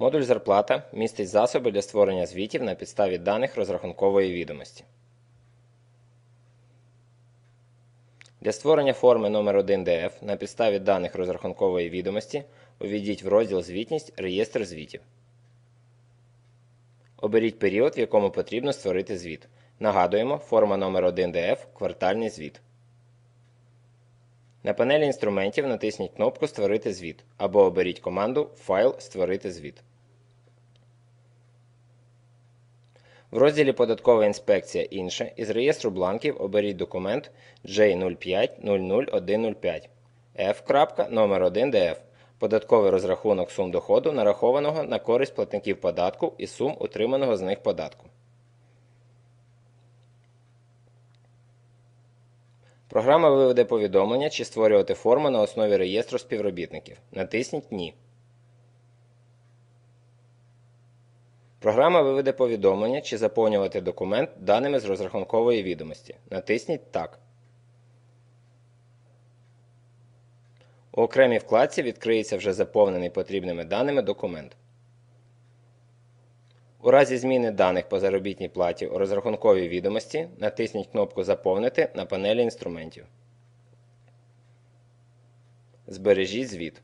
Модуль зарплата містить засоби для створення звітів на підставі даних розрахункової відомості. Для створення форми номер 1 ДФ на підставі даних розрахункової відомості увійдіть в розділ Звітність Реєстр звітів. Оберіть період, в якому потрібно створити звіт. Нагадуємо, форма номер 1 ДФ квартальний звіт. На панелі інструментів натисніть кнопку Створити звіт або оберіть команду Файл Створити звіт. В розділі Податкова інспекція Інше із реєстру бланків оберіть документ J0500105 F. номер 1 ДФ Податковий розрахунок сум доходу, нарахованого на користь платників податку і сум утриманого з них податку. Програма виведе повідомлення, чи створювати форму на основі реєстру співробітників. Натисніть Ні. Програма виведе повідомлення, чи заповнювати документ даними з розрахункової відомості. Натисніть Так. У окремій вкладці відкриється вже заповнений потрібними даними документ. У разі зміни даних по заробітній платі у розрахунковій відомості натисніть кнопку Заповнити на панелі інструментів. Збережіть звіт.